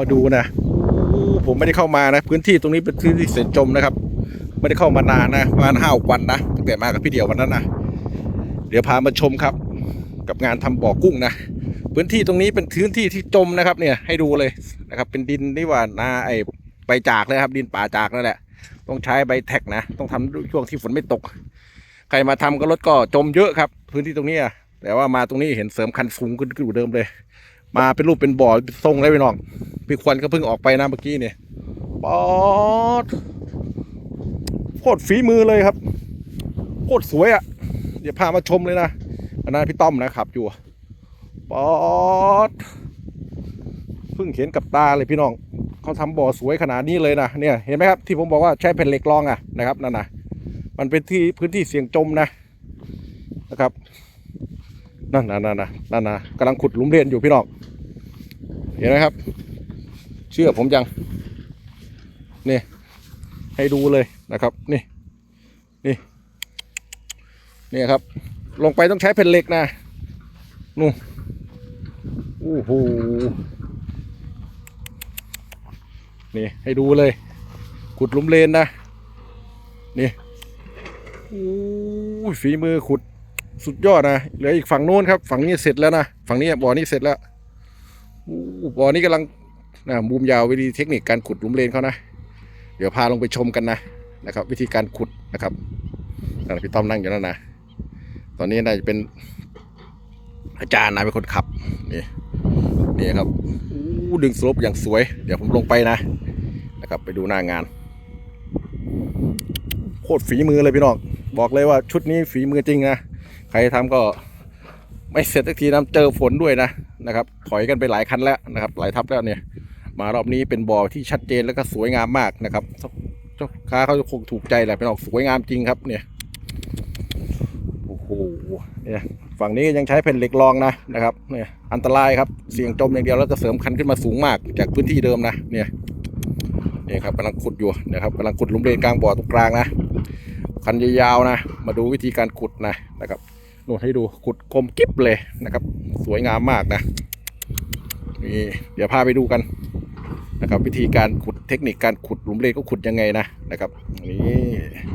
มาดูนะผมไม่ได้เข้ามานะ พื้นที่ตรงนี้เป็นพื้นที่เสียจมนะครับ ไม่ได้เข้ามานานนะประมาณห้าวันนะตั้งแต่มากับพี่เดียววันนั้นนะเดี๋ยวพามาชมครับ กับงานทำบ่อกุ้งนะพื้นที่ตรงนี้เป็นพื้นที่ที่จมนะครับ เนี่ยให้ดูเลยนะครับ เป็นดินที่ว่านาไอใบจากเลยครับ ดินป่าจากนั่นแหละต้องใช้ใบแท็กนะ ต้องทำช่วงที่ฝนไม่ตก ใครมาทำก็รถก็จมเยอะครับ พื้นที่ตรงนี้แต่ว่ามาตรงนี้เห็นเสริมคันสูงขึ้นกว่าเดิมเลย มาเป็นรูปเป็นบ่อทรงเลยพี่น้อง พี่ควันก็เพิ่งออกไปนะเมื่อกี้เนี่ยปอดโคตรฝีมือเลยครับโคตรสวยอะ่ะ เดี๋ยวพามาชมเลยนะอันนั้นพี่ต้อมนะครับอยู่ปอดเพิ่งเห็นกับตาเลยพี่น้องเขาทำบ่อสวยขนาดนี้เลยนะเนี่ยเห็นไหมครับที่ผมบอกว่าใช้แผ่นเหล็กรองอะนะครับนั่นนะมันเป็นที่พื้นที่เสี่ยงจมนะนะครับนั่นนะนั่นนะนั่นนะกำลังขุดหลุมเรียนอยู่พี่น้องเห็นไหมครับ เชื่อผมยังนี่ให้ดูเลยนะครับ นี่ นี่นี่ครับ ลงไปต้องใช้แผ่นเหล็กนะนู่นโอ้โหนี่ให้ดูเลย ขุดลุมเลนนะ นี่โอ้ฝีมือขุดสุดยอดนะเหลืออีกฝั่งโน้นครับ ฝั่งนี้เสร็จแล้วนะ ฝั่งนี้บ่อนี้เสร็จแล้วบ่อนี้กำลัง นะบูมยาววิธีเทคนิคการขุดหลุมเลนเขานะ เดี๋ยวพาลงไปชมกันนะนะครับ วิธีการขุดนะครับพี่ต้อมนั่งอยู่นั่นนะ ตอนนี้น่าจะเป็นอาจารย์นะเป็นคนขับนี่นี่ครับอู้ดึงสลปอย่างสวย เดี๋ยวผมลงไปนะนะครับ ไปดูหน้างาน โคตรฝีมือเลยพี่น้องบอกเลยว่าชุดนี้ฝีมือจริงนะใครทำก็ไม่เสร็จสักทีน้ำเจอฝนด้วยนะนะครับ ถอยกันไปหลายคันแล้วนะครับ หลายทับแล้วเนี่ย มารอบนี้เป็นบ่อที่ชัดเจนแล้วก็สวยงามมากนะครับเจ้าค้าเขาคงถูกใจแหละเป็นออกสวยงามจริงครับ เนี่ยโอ้โหเนี่ยฝั่งนี้ยังใช้แผ่นเหล็กรองนะนะครับเนี่ยอันตรายครับเสี่ยงจมอย่างเดียวแล้วก็เสริมคันขึ้นมาสูงมากจากพื้นที่เดิมนะเนี่ยเนี่ยครับกำลังขุดอยู่นะครับกำลังขุดลุมเลนกลางบ่อตรงกลางนะคันยาวๆนะ มาดูวิธีการขุดนะนะครับนู่นให้ดูขุดคมกิ๊บเลยนะครับ สวยงามมากนะนี่เดี๋ยวพาไปดูกัน นะครับ วิธีการขุดเทคนิคการขุดหลุมเลนก็ขุดยังไงนะนะครับนี่